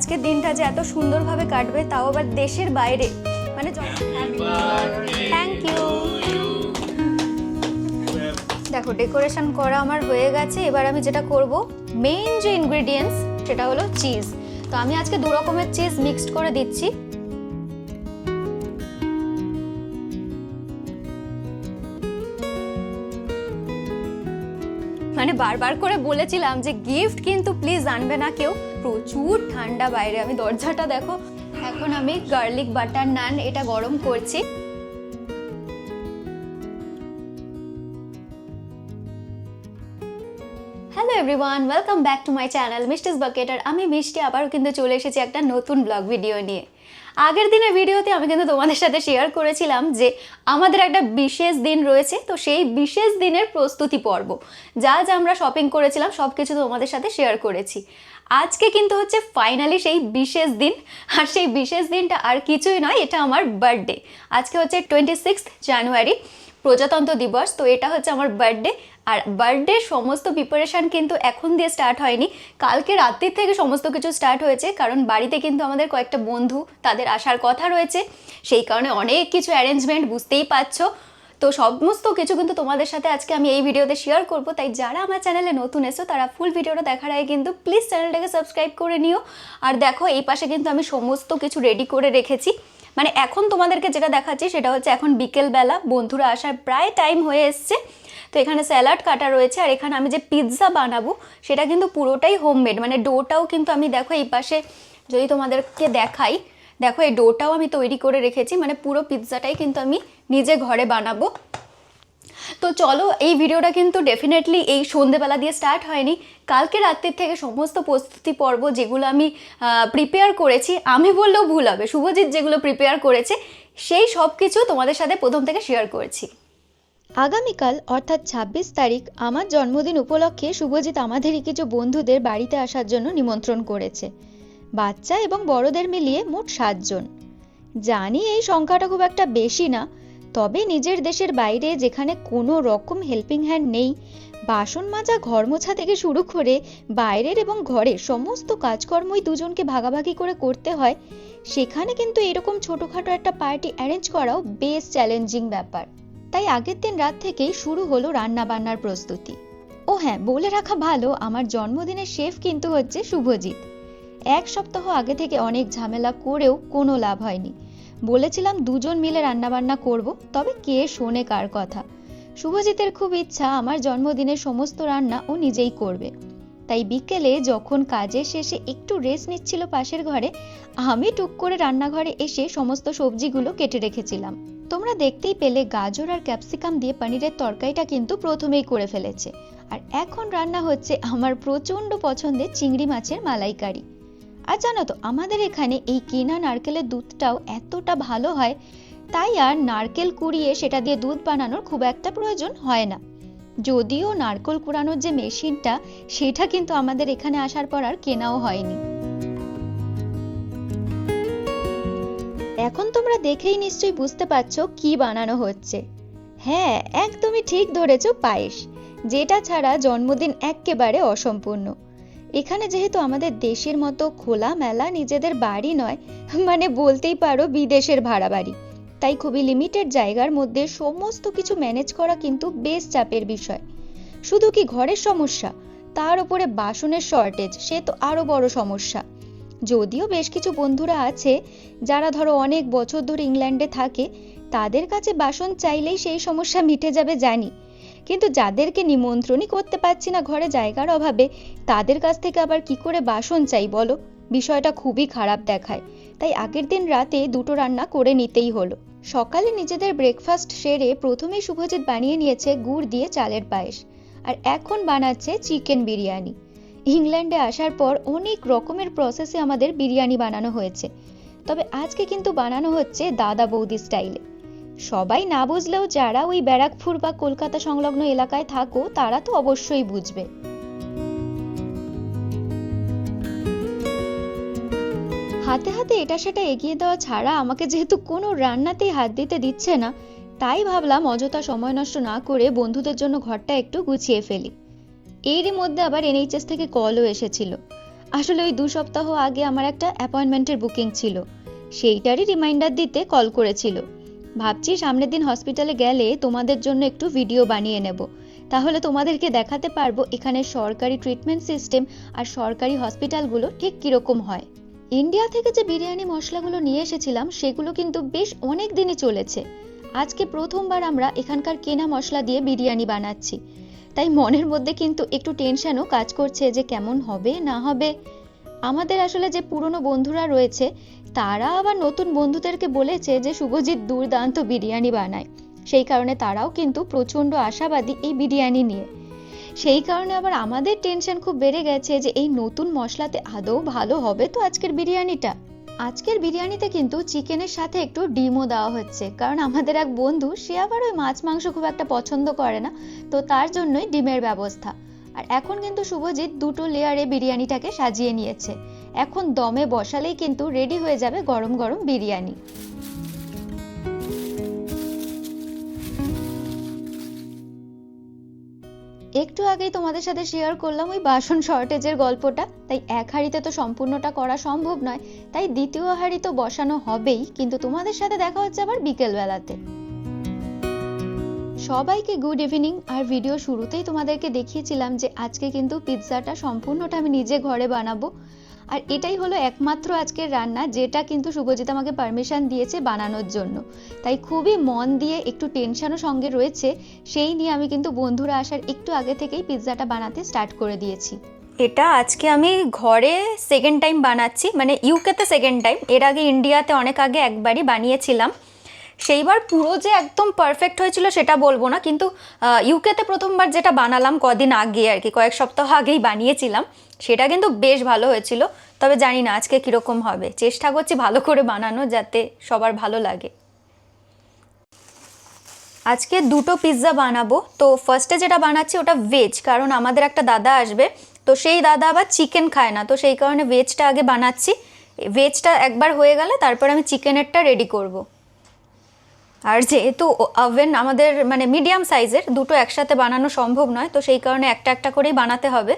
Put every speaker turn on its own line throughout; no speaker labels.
আজকের দিনটা যে এত সুন্দরভাবে কাটবে তাও আবার দেশের বাইরে। মানে থ্যাংক ইউ দেখো ডেকোরেশন করা আমার হয়ে গেছে। এবার আমি যেটা করব মেইন যে ইনগ্রেডিয়েন্টস সেটা হলো চিজ তো আমি আজকে দু রকমের চিজ মিক্সড করে দিচ্ছি। মানে বারবার করে বলেছিলাম যে গিফট কিন্তু প্লিজ আনবে না কেউ। প্রচুর ঠান্ডা বাইরে। আমি দরজাটা দেখো। এখন আমি গার্লিক বাটার নান এটা গরম করছি। Hello everyone welcome back to my channel Mishti's Bucket আর আমি মিষ্টি, আবারও কিন্তু চলে এসেছি একটা নতুন ব্লগ ভিডিও নিয়ে। আগের দিনের ভিডিওতে আমি কিন্তু তোমাদের সাথে শেয়ার করেছিলাম যে আমাদের একটা বিশেষ দিন রয়েছে, তো সেই বিশেষ দিনের প্রস্তুতি পর্ব। যা যা আমরা শপিং করেছিলাম সব কিছু তোমাদের সাথে শেয়ার করেছি। আজকে কিন্তু হচ্ছে ফাইনালি সেই বিশেষ দিন। আর সেই বিশেষ দিনটা আর কিছুই নয়, এটা আমার বার্থডে আজকে হচ্ছে টোয়েন্টি সিক্সথ জানুয়ারি প্রজাতন্ত্র দিবস, তো এটা হচ্ছে আমার বার্থডে আর বার্থডে সমস্ত প্রিপারেশান কিন্তু এখন দিয়ে স্টার্ট হয়নি। কালকে রাত্রির থেকে সমস্ত কিছু স্টার্ট হয়েছে, কারণ বাড়িতে কিন্তু আমাদের কয়েকটা বন্ধু, তাদের আসার কথা রয়েছে। সেই কারণে অনেক কিছু অ্যারেঞ্জমেন্ট বুঝতেই পারছ। তো সমস্ত কিছু কিন্তু তোমাদের সাথে আজকে আমি এই ভিডিওতে শেয়ার করব। তাই যারা আমার চ্যানেলে নতুন এসো, তারা ফুল ভিডিওটা দেখার আগে কিন্তু প্লিজ চ্যানেলটাকে সাবস্ক্রাইব করে নিও। আর দেখো, এই পাশে কিন্তু আমি সমস্ত কিছু রেডি করে রেখেছি। মানে এখন তোমাদেরকে যেটা দেখাচ্ছি, সেটা হচ্ছে এখন বিকেলবেলা, বন্ধুরা আসার প্রায় টাইম হয়ে এসছে। তো এখানে স্যালাড কাটা রয়েছে, আর এখানে আমি যে পিৎজা বানাবো, সেটা কিন্তু পুরোটাই হোমমেড মানে ডোটাও কিন্তু আমি দেখো, এই পাশে যদি তোমাদেরকে দেখাই দেখো, এই ডোটাও আমি তৈরি করে রেখেছি মানে পুরো পিৎজাটাই কিন্তু আমি নিজে ঘরে বানাবো। তো চলো, এই ভিডিওটা কিন্তু ডেফিনেটলি এই সন্ধেবেলা দিয়ে স্টার্ট হয়নি। কালকে রাত্রির থেকে সমস্ত প্রস্তুতি পর্ব যেগুলো আমি প্রিপেয়ার করেছি, আমি বললেও ভুল হবে, শুভজিৎ যেগুলো প্রিপেয়ার করেছে, সেই সব কিছু তোমাদের সাথে প্রথম থেকে শেয়ার করেছি।
আগামীকাল, অর্থাৎ ছাব্বিশ তারিখ, আমার জন্মদিন উপলক্ষে শুভজিৎ আমাদেরই কিছু বন্ধুদের বাড়িতে আসার জন্য নিমন্ত্রণ করেছে। বাচ্চা এবং বড়দের মিলিয়ে মোট সাতজন। জানি এই সংখ্যাটা খুব একটা বেশি না, তবে নিজের দেশের বাইরে যেখানে কোনো রকম হেল্পিং হ্যান্ড নেই, বাসন মাজা ঘর মোছা থেকে শুরু করে বাইরের এবং ঘরের সমস্ত কাজকর্মই দুজনকে ভাগাভাগি করে করতে হয়, সেখানে কিন্তু এরকম ছোটোখাটো একটা পার্টি অ্যারেঞ্জ করাও বেশ চ্যালেঞ্জিং ব্যাপার। তাই আগের দিন রাত থেকেই শুরু হলো রান্না বান্নার প্রস্তুতি। ও হ্যাঁ বলে রাখা ভালো, আমার জন্মদিনের শেফ কিন্তু হচ্ছে শুভজিৎ। এক সপ্তাহ আগে থেকে অনেক ঝামেলা করেও কোনো লাভ হয়নি। বলেছিলাম দুজন মিলে রান্নাবান্না করব, তবে কে শোনে কার কথা। শুভজিতের খুব ইচ্ছা আমার জন্মদিনের সমস্ত রান্না ও নিজেই করবে। তাই বিকেলে যখন কাজের শেষে একটু রেস্ট নিচ্ছিল পাশের ঘরে, আমি টুক করে রান্নাঘরে এসে সমস্ত সবজিগুলো কেটে রেখেছিলাম। তোমরা দেখতেই পেলে গাজর আর ক্যাপসিকাম দিয়ে পনিরের তরকারিটা কিন্তু প্রথমেই করে ফেলেছে। আর এখন রান্না হচ্ছে আমার প্রচণ্ড পছন্দের চিংড়ি মাছের মালাইকারি। আর জানো তো, আমাদের এখানে এই কেনা নারকেলের দুধটাও এতটা ভালো হয়, তাই আর নারকেল কুড়িয়ে সেটা দিয়ে দুধ বানানোর খুব একটা প্রয়োজন হয় না। যদিও নারকেল কুড়ানোর যে মেশিনটা, সেটা কিন্তু আমাদের এখানে আসার পর আর কেনাও হয়নি। এখন তোমরা দেখেই নিশ্চয়ই বুঝতে পারছ কি বানানো হচ্ছে। হ্যাঁ একদমই ঠিক ধরেছ পায়েস, যেটা ছাড়া জন্মদিন এক্কেবারে অসম্পূর্ণ। এখানে যেহেতু আমাদের দেশের মতো খোলা মেলা নিজেদের বাড়ি নয় মানে বলতেই পারো বিদেশের ভাড়া বাড়ি তাই খুবই লিমিটেড জায়গার মধ্যে সমস্ত কিছু ম্যানেজ করা কিন্তু বেশ চাপের বিষয়। শুধু কি ঘরের সমস্যা? তার উপরে বাসনের শর্টেজ সে তো আরও বড় সমস্যা। যদিও বেশ কিছু বন্ধুরা আছে, যারা ধরো অনেক বছর ধরে ইংল্যান্ডে থাকে, তাদের কাছে বাসন চাইলেই সেই সমস্যা মিটে যাবে জানি। কিন্তু যাদেরকে নিমন্ত্রণই করতে পারছি না ঘরে জায়গার অভাবে, তাদের কাছ থেকে আবার কি করে বাসন চাই বলো? বিষয়টা খুবই খারাপ দেখায়। তাই আগের দিন রাতে দুটো রান্না করে নিতেই হলো। সকালে নিজেদের ব্রেকফাস্ট সেরে প্রথমেই শুভজিৎ বানিয়ে নিয়েছে গুড় দিয়ে চালের পায়েস। আর এখন বানাচ্ছে চিকেন বিরিয়ানি। ইংল্যান্ডে আসার পর অনেক রকমের প্রসেসে আমাদের বিরিয়ানি বানানো হয়েছে। তবে আজকে কিন্তু বানানো হচ্ছে দাদা বৌদি স্টাইলে সবাই না বুঝলেও যারা ওই ব্যারাকপুর বা কলকাতা সংলগ্ন এলাকায় থাকো, তারা তো অবশ্যই বুঝবে। হাতে হাতে এটা সেটা এগিয়ে দেওয়া ছাড়া আমাকে যেহেতু কোনো রান্নাতেই হাত দিতে দিচ্ছে না, তাই ভাবলাম অযথা সময় নষ্ট না করে বন্ধুদের জন্য ঘরটা একটু গুছিয়ে ফেলি। এরই মধ্যে আবার এনএইচএস থেকে কলও এসেছিল।
আসলে ওই দু সপ্তাহ আগে আমার একটা অ্যাপয়েন্টমেন্টের বুকিং ছিল। সেইটারই রিমাইন্ডার দিতে কল করেছিল। ভাবছি সামনের দিন হসপিটালে গেলে তোমাদের জন্য একটু ভিডিও বানিয়ে নেব। তাহলে তোমাদেরকে দেখাতে পারব এখানে সরকারি ট্রিটমেন্ট সিস্টেম আর সরকারি হসপিটালগুলো ঠিক কীরকম হয়। ইন্ডিয়া থেকে যে বিরিয়ানি মশলাগুলো নিয়ে এসেছিলাম, সেগুলো কিন্তু বেশ অনেক দিনই চলেছে। আজকে প্রথমবার আমরা এখানকার কেনা মশলা দিয়ে বিরিয়ানি বানাচ্ছি। তাই মনের মধ্যে কিন্তু একটু টেনশনও কাজ করছে যে কেমন হবে, না হবে। আমাদের আসলে যে পুরনো বন্ধুরা রয়েছে তারা আবার নতুন বন্ধুদেরকে বলেছে যে শুভজিৎ দুর্দান্ত বিরিয়ানি বানায়। সেই কারণে তারাও কিন্তু প্রচণ্ড আশাবাদী এই বিরিয়ানি নিয়ে। সেই কারণে আবার আমাদের টেনশন খুব বেড়ে গেছে যে এই নতুন মশলাতে আদৌ ভালো হবে তো আজকের বিরিয়ানিটা। আজকের বিরিয়ানিতে কিন্তু চিকেনের সাথে একটু ডিমও দেওয়া হচ্ছে। কারণ আমাদের এক বন্ধু, সে আবার ওই মাছ মাংস খুব একটা পছন্দ করে না, তো তার জন্যই ডিমের ব্যবস্থা। আর এখন কিন্তু শুভজিৎ দুটো লেয়ারে বিরিয়ানিটাকে সাজিয়ে নিয়েছে। এখন দমে বসালেই কিন্তু রেডি হয়ে যাবে গরম গরম বিরিয়ানি। একটু আগেই তোমাদের সাথে শেয়ার করলাম ওই বাসন শর্টেজের গল্পটা। তাই এক হাঁড়িতে তো সম্পূর্ণটা করা সম্ভব নয়। তাই দ্বিতীয় হাঁড়ি তো বসানো হবেই, কিন্তু তোমাদের সাথে দেখা হচ্ছে আবার বিকেল বেলাতে সবাইকে গুড ইভিনিং আর ভিডিও শুরুতেই তোমাদেরকে দেখিয়েছিলাম যে আজকে কিন্তু পিৎজাটা সম্পূর্ণটা আমি নিজে ঘরে বানাবো। আর এটাই হলো একমাত্র আজকের রান্না, যেটা কিন্তু শুভজিৎ আমাকে পারমিশন দিয়েছে বানানোর জন্য। তাই খুবই মন দিয়ে একটু টেনশনও সঙ্গে রয়েছে, সেই নিয়ে আমি কিন্তু বন্ধুরা আসার একটু আগে থেকেই পিৎজাটা বানাতে স্টার্ট করে দিয়েছি।
এটা আজকে আমি ঘরে সেকেন্ড টাইম বানাচ্ছি মানে ইউকেতে সেকেন্ড টাইম এর আগে ইন্ডিয়াতে অনেক আগে একবারই বানিয়েছিলাম। সেইবার পুরো যে একদম পারফেক্ট হয়েছিল সেটা বলব না, কিন্তু ইউকেতে প্রথমবার যেটা বানালাম কদিন আগে আর কি, কয়েক সপ্তাহ আগেই বানিয়েছিলাম, সেটা কিন্তু বেশ ভালো হয়েছিল, তবে জানি না আজকে কীরকম হবে চেষ্টা করছি ভালো করে বানানো যাতে সবার ভালো লাগে আজকে দুটো পিৎজা বানাবো, তো ফার্স্টে যেটা বানাচ্ছি ওটা ভেজ কারণ আমাদের একটা দাদা আসবে, তো সেই দাদা আবার চিকেন খায় না, তো সেই কারণে ভেজটা আগে বানাচ্ছি ভেজটা একবার হয়ে গেলে তারপর আমি চিকেনেরটা রেডি করব। আর যেহেতু ওভেন আমাদের মানে মিডিয়াম সাইজের দুটো একসাথে বানানো সম্ভব নয়, তো সেই কারণে একটা একটা করেই বানাতে হবে।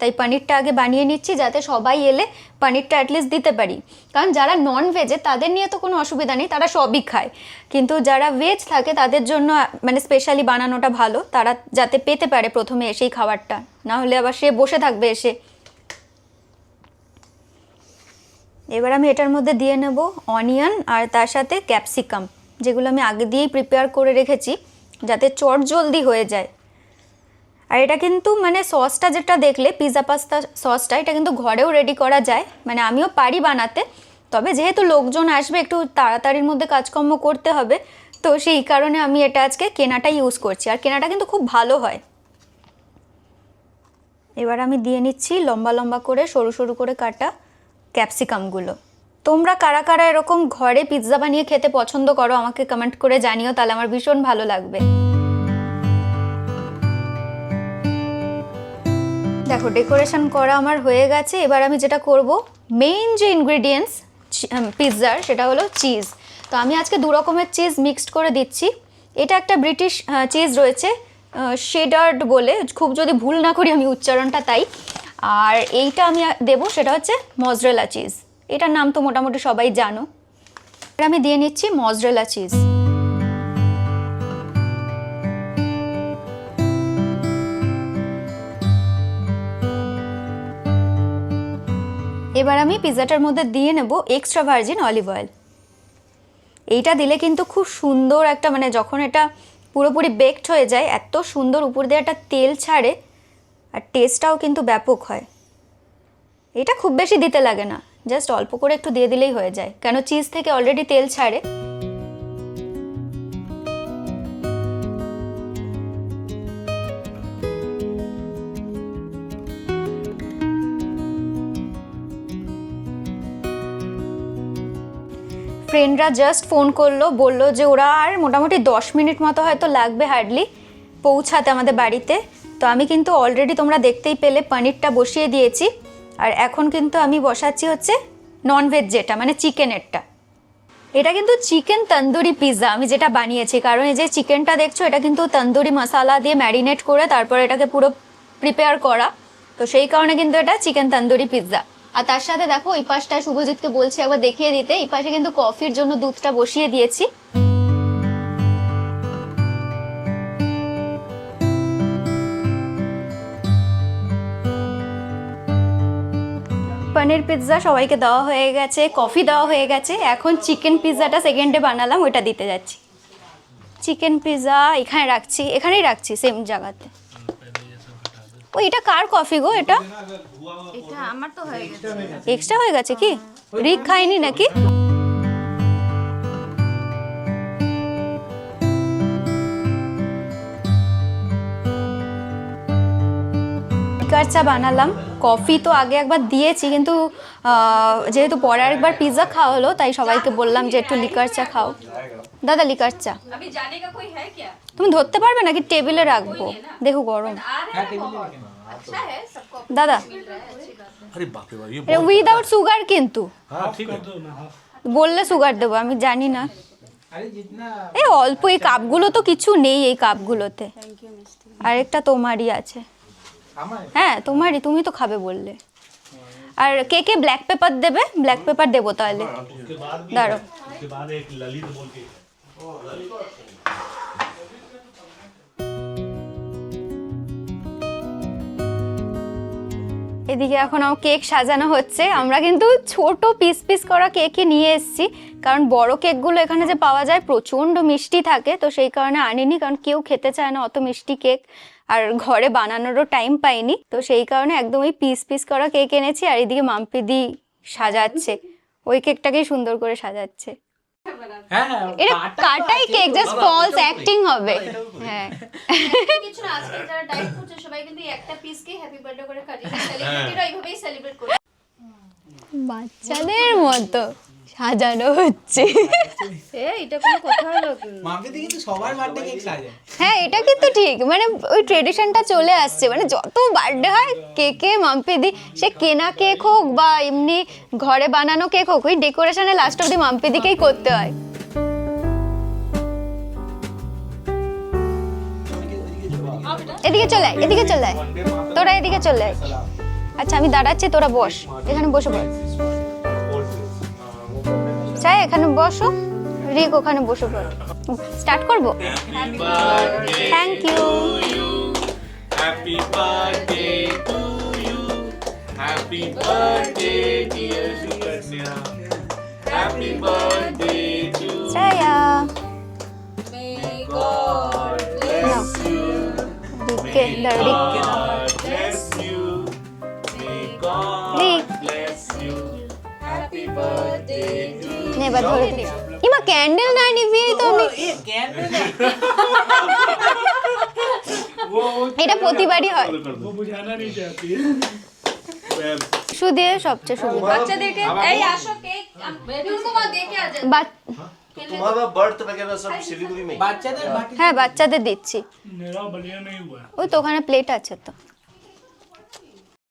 তাই পনিরটা আগে বানিয়ে নিচ্ছি যাতে সবাই এলে পনিরটা অ্যাটলিস্ট দিতে পারি। কারণ যারা নন ভেজে তাদের নিয়ে তো কোনো অসুবিধা নেই, তারা সবই খায়। কিন্তু যারা ভেজ থাকে, তাদের জন্য মানে স্পেশালি বানানোটা ভালো, তারা যাতে পেতে পারে প্রথমে এসেই খাবারটা। না হলে আবার সে বসে থাকবে এসে। এবার আমি এটার মধ্যে দিয়ে নেব অনিয়ন আর তার সাথে ক্যাপসিকাম যেগুলো আমি আগে দিয়েই প্রিপেয়ার করে রেখেছি, যাতে চট জলদি হয়ে যায়। আর এটা কিন্তু মানে সসটা যেটা দেখলে পিৎজা পাস্তা সসটা, এটা কিন্তু ঘরেও রেডি করা যায়। মানে আমিও পারি বানাতে, তবে যেহেতু লোকজন আসবে, একটু তাড়াতাড়ির মধ্যে কাজকর্ম করতে হবে, তো সেই কারণে আমি এটা আজকে কেনাটা ইউজ করছি। আর কেনাটা কিন্তু খুব ভালো হয়। এবার আমি দিয়ে নিচ্ছি লম্বা লম্বা করে, সরু সরু করে কাটা ক্যাপসিকামগুলো তোমরা কারা কারা এরকম ঘরে পিৎজা বানিয়ে খেতে পছন্দ করো, আমাকে কমেন্ট করে জানিও, তাহলে আমার ভীষণ ভালো লাগবে। দেখো ডেকোরেশন করা আমার হয়ে গেছে, এবার আমি যেটা করব মেইন যে ইনগ্রিডিয়েন্টস পিৎজার সেটা হলো চিজ তো আমি আজকে দু রকমের চিজ মিক্সড করে দিচ্ছি। এটা একটা ব্রিটিশ চিজ রয়েছে শেডার্ড বলে, খুব যদি ভুল না করি আমি উচ্চারণটা তাই। আর এইটা আমি দেবো, সেটা হচ্ছে মজরেলা চিজ এটার নাম তো মোটামুটি সবাই জানো। আমি দিয়ে নিচ্ছি মজরেলা চিজ এবার আমি পিৎজাটার মধ্যে দিয়ে নেব এক্সট্রা ভার্জিন অলিভ অয়েল এইটা দিলে কিন্তু খুব সুন্দর একটা মানে যখন এটা পুরোপুরি বেকড হয়ে যায়, এত সুন্দর উপর দিয়ে একটা তেল ছাড়ে, আর টেস্টটাও কিন্তু ব্যাপক হয়। এটা খুব বেশি দিতে লাগে না। জাস্ট অল্প করে একটু দিয়ে দিলেই হয়ে যায়। কেন চিজ থেকে অলরেডি তেল ছাড়ে। ফ্রেন্ডরা জাস্ট ফোন করল, বলল যে ওরা আর মোটামুটি দশ মিনিট মতো হয়তো লাগবে হার্ডলি পৌঁছাতে আমাদের বাড়িতে। তো আমি কিন্তু অলরেডি তোমরা দেখতেই পেলে, পনিরটা বসিয়ে দিয়েছি। আর এখন কিন্তু আমি বসাচ্ছি হচ্ছে ননভেজ যেটা মানে চিকেনেরটা এটা কিন্তু চিকেন তন্দুরি পিৎজা আমি যেটা বানিয়েছি, কারণ এই যে চিকেনটা দেখছ, এটা কিন্তু তন্দুরি মশালা দিয়ে ম্যারিনেট করে তারপর এটাকে পুরো প্রিপেয়ার করা। তো সেই কারণে কিন্তু এটা চিকেন তন্দুরি পিৎজা আর তার সাথে দেখো, এই পাশটা শুভজিৎকে বলছি একবার দেখিয়ে দিতে, এই পাশে কিন্তু কফির জন্য দুধটা বসিয়ে দিয়েছি। পনির পিৎজা সবাইকে দেওয়া হয়ে গেছে কফি দেওয়া হয়ে গেছে। এখন চিকেন পিৎজাটা সেকেন্ডে বানালাম ওইটা দিতে যাচ্ছি। চিকেন পিৎজা এখানে রাখছি এখানেই রাখছি সেম জায়গাতে। ও এটা কার কফি গো এটা?
এটা আমার তো হয়ে গেছে।
এক্সট্রা হয়ে গেছে কি? রিক খাইনি নাকি? চা বানালাম? কফি তো আগে একবার দিয়েছি কিন্তু যেহেতু পরে আরেকবার পিৎজা খাওয়া হলো তাই সবাইকে বললাম যে একটু লিকার চা খাও। দাদা লিকার চা। তুমি ধরতে পারবে নাকি? টেবিলে রাখব। দেখো গরম। দাদা। উইদাউট সুগার কিন্তু। বললে সুগার দেবো আমি জানি না। এই অল্প এই কাপগুলো তো কিছু নেই এই কাপগুলোতে আরেকটা তোমারই আছে। হ্যাঁ তোমারই তুমি তো খাবে বললে। আর কে কে ব্ল্যাক পেপার দেবে? ব্ল্যাক পেপার দেবো তাহলে। দাঁড়ো এদিকে এখন আমার কেক সাজানো হচ্ছে। আমরা কিন্তু ছোট পিস পিস করা কেকই নিয়ে এসেছি। কারণ বড় কেকগুলো এখানে যে পাওয়া যায় প্রচণ্ড মিষ্টি থাকে। তো সেই কারণে আনিনি কারণ কেউ খেতে চায় না অত মিষ্টি কেক আর ঘরে বানানোরও টাইম পাইনি। তো সেই কারণে একদম ওই পিস পিস করা কেক এনেছি আর এদিকে মাম্পিদি সাজাচ্ছে। ওই কেকটাকেই সুন্দর করে সাজাচ্ছে। এটা কাটাই কেক জাস্ট ফলস অ্যাক্টিং হবে। হ্যাঁ।
কিছু না আজকে যারা ডায়েট করছে সবাই কিন্তু একটা পিস হ্যাপি বার্থডে করে কাটিয়ে সেলিব্রিটিরা এইভাবেই সেলিব্রেট করে।
বাচ্চাদের মতো। সাজানো হচ্ছে।
এটা কোনো কথা হলো? কি
কিন্তু সবার বার্থডে কেক সাজে।
হ্যাঁ এটা কিন্তু ঠিক। মানে ওই ট্রেডিশনটা চলে আসছে। মানে যত বার্থডে হয় কেকে মাম্পি দি সে কেনা কেক হোক বা এমনি ঘরে বানানো কেক হোক ওই ডেকোরেশনে লাস্ট অব্দি মাম্পি দিকেই করতে হয়। এদিকে চলে আয়, এদিকে চলে আয়। তোরা এদিকে চলে আয়। আচ্ছা আমি দাঁড়াচ্ছি তোরা বস। এখানে বসে পড়। চাই, এখানে বসো। রিক ওখানে বসো স্টার্ট করব? Thank you
happy birthday to you happy birthday dear Sukanya happy birthday to Chhaya Happy birthday to
you. এবার ধরে দে ইমা ক্যান্ডেল না নিভিয়েই তো এটা প্রতিবারই হয়। টিস্যু সবচেয়ে সুন্দর
বাচ্চাদেরকে এই আসো কেক।
তোমার দেখে
আজে হ্যাঁ?
হ্যাঁ? বাচ্চাদের দিচ্ছি। ওই তো ওখানে প্লেট আছে তো।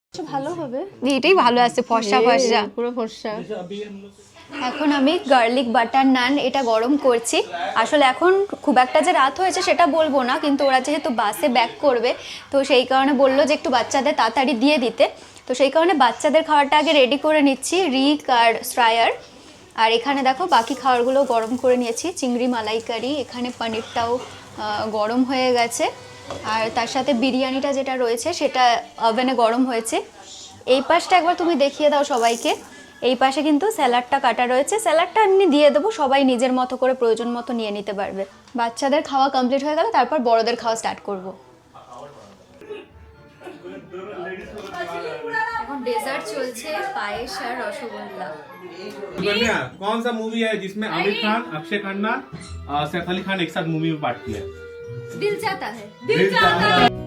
আচ্ছা, ভালো হবে। এটাই ভালো আছে ফর্সা ফর্সা।
পুরো ফর্সা।
এখন আমি গার্লিক বাটার নান এটা গরম করছি। আসলে এখন খুব একটা যে রাত হয়েছে সেটা বলব না, কিন্তু ওরা যেহেতু বাসে ব্যাক করবে, তো সেই কারণে বলল যে একটু বাচ্চাদের তাড়াতাড়ি দিয়ে দিতে। তো সেই কারণে বাচ্চাদের খাবারটা আগে রেডি করে নিচ্ছি, রিক আর শ্রায়ার। আর এখানে দেখো বাকি খাবারগুলো গরম করে নিয়েছি, চিংড়ি মালাইকারি, এখানে পনিরটাও গরম হয়ে গেছে। আর তার সাথে বিরিয়ানিটা যেটা রয়েছে সেটা ওভেনে গরম হয়েছে। এই পাশটা একবার তুমি দেখিয়ে দাও সবাইকে। এই পাশে কিন্তু স্যালাডটা কাটা রয়েছে স্যালাডটা এমনি দিয়ে দেবো সবাই নিজের মতো করে প্রয়োজন মতো নিয়ে নিতে পারবে বাচ্চাদের খাওয়া কমপ্লিট হয়ে গেলে তারপর বড়দের খাওয়া স্টার্ট করব এখন ডেজার্ট চলছে পায়েস আর রসগোল্লা
कन्या कौन सा मूवी है जिसमें आमिर खान अक्षय खन्ना और सैफ अली खान एक साथ मूवी में पार्ट किया
দিল চাতা है
दिल चाहता है।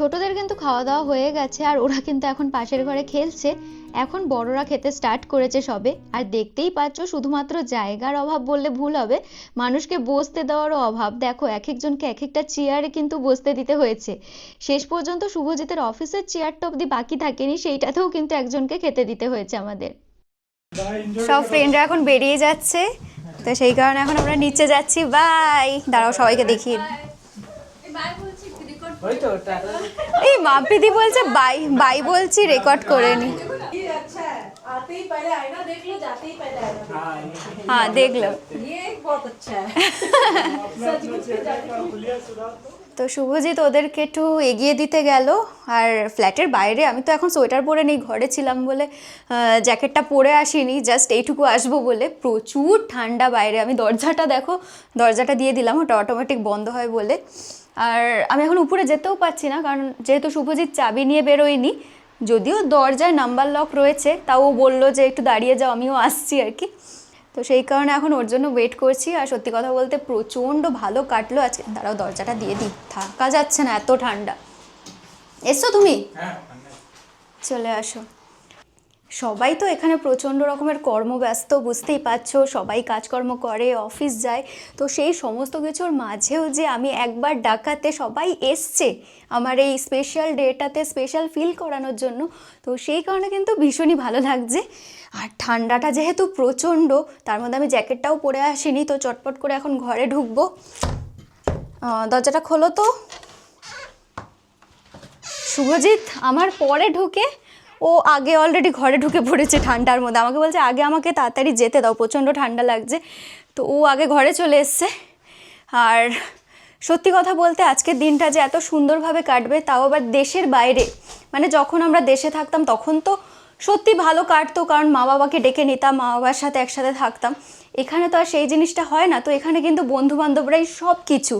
ছোটদের কিন্তু খাওয়া দাওয়া হয়ে গেছে আর ওরা কিন্তু এখন পাশের ঘরে খেলছে। এখন বড়রা খেতে স্টার্ট করেছে সবে। আর দেখতেই পাচ্ছ শুধুমাত্র জায়গার অভাব বললে ভুল হবে। মানুষকে বসতে দেওয়ারও অভাব। দেখো এক একজনকে এক একটা চেয়ারে কিন্তু বসতে দিতে হয়েছে। শেষ পর্যন্ত শুভজিতের অফিসের চেয়ারটা অবধি বাকি থাকেনি সেইটাতেও কিন্তু একজনকে খেতে দিতে হয়েছে আমাদের।
সব ফ্রেন্ডরা এখন বেরিয়ে যাচ্ছে। তো সেই কারণে এখন আমরা নিচে যাচ্ছি। বাই দাঁড়াও সবাইকে দেখিয়ে। দিই।
বাই
এই মাপিদি বলছে বাই বাই বলছি রেকর্ড করে নি। হ্যাঁ দেখল। তো। শুভজিৎ ওদেরকে একটু এগিয়ে দিতে গেল আর ফ্ল্যাটের বাইরে আমি তো এখন সোয়েটার পরে নেই ঘরে ছিলাম বলে জ্যাকেটটা পরে আসিনি জাস্ট এইটুকু আসব বলে। প্রচুর ঠান্ডা বাইরে আমি দরজাটা দেখো দরজাটা দিয়ে দিলাম ওটা অটোমেটিক বন্ধ হয় বলে। আর আমি এখন উপরে যেতেও পারছি না কারণ যেহেতু শুভজিৎ চাবি নিয়ে বেরোয়নি যদিও দরজায় নাম্বার লক রয়েছে তাও বলল যে একটু দাঁড়িয়ে যাও আমিও আসছি আর কি। তো সেই কারণে এখন ওর জন্য ওয়েট করছি আর সত্যি কথা বলতে প্রচণ্ড ভালো কাটলো আজকে। দাঁড়াও দরজাটা দিয়ে দিই। থাকা যাচ্ছে না এত ঠান্ডা। এসছো তুমি? চলে আসো। সবাই তো এখানে প্রচণ্ড রকমের কর্মব্যস্ত, বুঝতেই পারছ। সবাই কাজকর্ম করে, অফিস যায়। তো সেই সমস্ত কিছুর মাঝেও যে আমি একবার ডাকাতে সবাই এসছে আমার এই স্পেশাল ডেটাতে স্পেশাল ফিল করানোর জন্য, তো সেই কারণে কিন্তু ভীষণই ভালো লাগছে। আর ঠান্ডাটা যেহেতু প্রচণ্ড, তার মধ্যে আমি জ্যাকেটটাও পরে আসিনি, তো চটপট করে এখন ঘরে ঢুকবো। দরজাটা খোলো তো। শুভজিৎ, আমার পরে ঢুকে ও আগে অলরেডি ঘরে ঢুকে পড়েছে ঠান্ডার মধ্যে। আমাকে বলছে, আগে আমাকে তাড়াতাড়ি যেতে দাও, প্রচণ্ড ঠান্ডা লাগছে। তো ও আগে ঘরে চলে এসছে। আর সত্যি কথা বলতে আজকের দিনটা যে এত সুন্দরভাবে কাটবে, তাও আবার দেশের বাইরে। মানে যখন আমরা দেশে থাকতাম, তখন তো সত্যি ভালো কাটতো, কারণ মা বাবাকে ডেকে নিতাম মা বাবার সাথে একসাথে থাকতাম। এখানে তো আর সেই জিনিসটা হয় না। তো এখানে কিন্তু বন্ধু বান্ধবরাই সব কিছু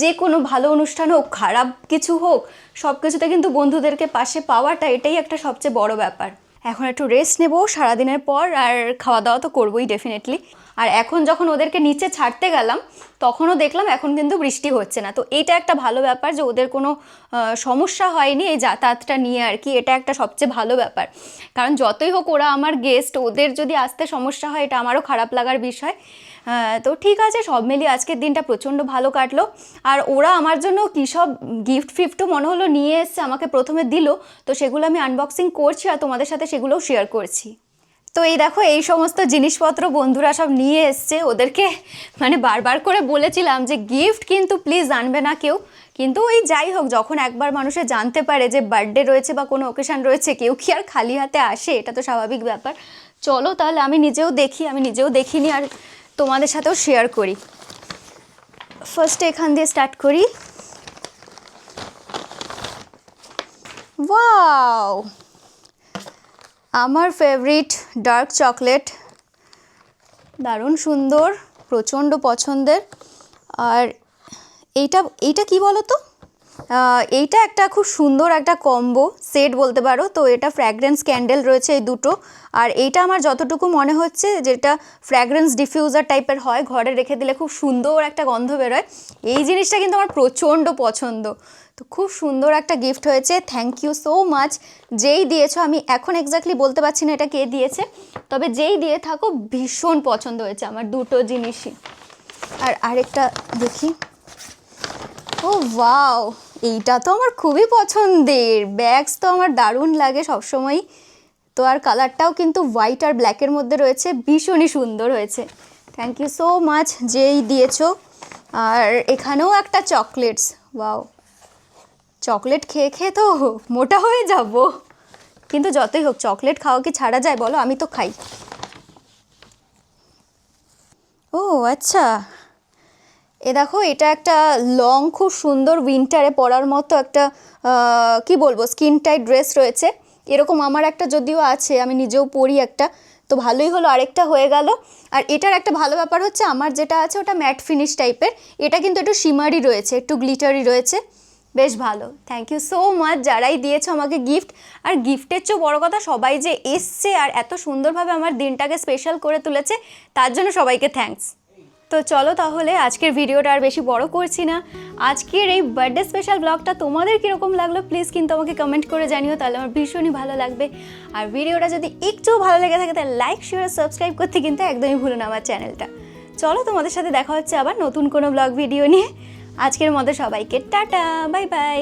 যে কোনো ভালো অনুষ্ঠান হোক, খারাপ কিছু হোক, সব কিছুতে কিন্তু বন্ধুদেরকে পাশে পাওয়াটা এটাই একটা সবচেয়ে বড় ব্যাপার। এখন একটু রেস্ট নেব, সারাদিনের পর আর খাওয়া দাওয়া তো করবোই ডেফিনেটলি আর এখন যখন ওদেরকে নিচে ছাড়তে গেলাম, তখনও দেখলাম এখন কিন্তু বৃষ্টি হচ্ছে না। তো এইটা একটা ভালো ব্যাপার যে ওদের কোনো সমস্যা হয়নি এই যাতায়াতটা নিয়ে আর কি, এটা একটা সবচেয়ে ভালো ব্যাপার। কারণ যতই হোক ওরা আমার গেস্ট ওদের যদি আসতে সমস্যা হয়, এটা আমারও খারাপ লাগার বিষয়। তো ঠিক আছে, সব মিলিয়ে আজকের দিনটা প্রচণ্ড ভালো কাটলো। আর ওরা আমার জন্য কী সব গিফট ফিফটও মনে হলো নিয়ে এসছে, আমাকে প্রথমে দিল। তো সেগুলো আমি আনবক্সিং করছি আর তোমাদের সাথে সেগুলোও শেয়ার করছি। তো এই দেখো, এই সমস্ত জিনিসপত্র বন্ধুরা সব নিয়ে এসছে। ওদেরকে মানে বারবার করে বলেছিলাম যে গিফট কিন্তু প্লিজ আনবে না কেউ। কিন্তু ওই যাই হোক, যখন একবার মানুষে জানতে পারে যে বার্থডে রয়েছে বা কোনো ওকেশান রয়েছে, কেউ কি আর খালি হাতে আসে? এটা তো স্বাভাবিক ব্যাপার। চলো তাহলে আমি নিজেও দেখি, আমি নিজেও দেখিনি আর তোমাদের সাথেও শেয়ার করি। ফার্স্টে এখান দিয়ে স্টার্ট করি। ওয়াও আমার ফেভারিট ডার্ক চকলেট দারুণ সুন্দর, প্রচণ্ড পছন্দের। আর এইটা এইটা কি বলো তো এইটা একটা খুব সুন্দর একটা কম্বো সেট বলতে পারো। তো এটা ফ্র্যাগরেন্স ক্যান্ডেল রয়েছে এই দুটো। আর এইটা আমার যতটুকু মনে হচ্ছে, যেটা ফ্র্যাগরেন্স ডিফিউজার টাইপের হয়, ঘরে রেখে দিলে খুব সুন্দর একটা গন্ধ বেরোয়। এই জিনিসটা কিন্তু আমার প্রচণ্ড পছন্দ। তো খুব সুন্দর একটা গিফট হয়েছে। থ্যাংক ইউ সো মাচ যেই দিয়েছ, আমি এখন এক্স্যাক্টলি বলতে পারছি না এটা কে দিয়েছে। তবে যেই দিয়ে থাকো, ভীষণ পছন্দ হয়েছে আমার দুটো জিনিসই। আর আরেকটা দেখি। ও ওয়াও এইটা তো আমার খুবই পছন্দের। ব্যাগস তো আমার দারুণ লাগে সবসময়ই। তো আর কালারটাও কিন্তু হোয়াইট আর ব্ল্যাকের মধ্যে রয়েছে, ভীষণই সুন্দর হয়েছে। থ্যাংক ইউ সো মাচ যেই দিয়েছ। আর এখানেও একটা চকলেটস ওয়াও চকলেট খেয়ে খেয়ে তো মোটা হয়ে যাব। কিন্তু যতই হোক চকলেট খাওয়া কি ছাড়া যায় বলো? আমি তো খাই। ও আচ্ছা। এ দেখো, এটা একটা লং খুব সুন্দর উইন্টারে পরার মতো একটা কি বলব স্কিন টাইট ড্রেস রয়েছে। এরকম আমার একটা যদিও আছে, আমি নিজেও পরি একটা। তো ভালোই হলো, আরেকটা হয়ে গেল। আর এটার একটা ভালো ব্যাপার হচ্ছে, আমার যেটা আছে ওটা ম্যাট ফিনিশ টাইপের এটা কিন্তু একটু শিমারি রয়েছে, একটু গ্লিটারি রয়েছে। বেশ ভালো থ্যাংক ইউ সো মাচ যারাই দিয়েছ আমাকে গিফট আর গিফটের চেয়েও বড় কথা, সবাই যে এসছে আর এত সুন্দরভাবে আমার দিনটাকে স্পেশাল করে তুলেছে, তার জন্য সবাইকে থ্যাঙ্কস তো চলো তাহলে আজকের ভিডিওটা আর বেশি বড় করছি না। আজকের এই বার্থডে স্পেশাল ব্লগটা তোমাদের কীরকম লাগল প্লিজ কিন্তু আমাকে কমেন্ট করে জানিও, তাহলে আমার ভীষণই ভালো লাগবে। আর ভিডিওটা যদি একটুও ভালো লেগে থাকে, তাহলে লাইক শেয়ার সাবস্ক্রাইব করতে কিন্তু একদমই ভুলো না আমার চ্যানেলটা চলো তোমাদের সাথে দেখা হচ্ছে আবার নতুন কোনো ব্লগ ভিডিও নিয়ে। আজকের মতো সবাইকে টাটা বাই বাই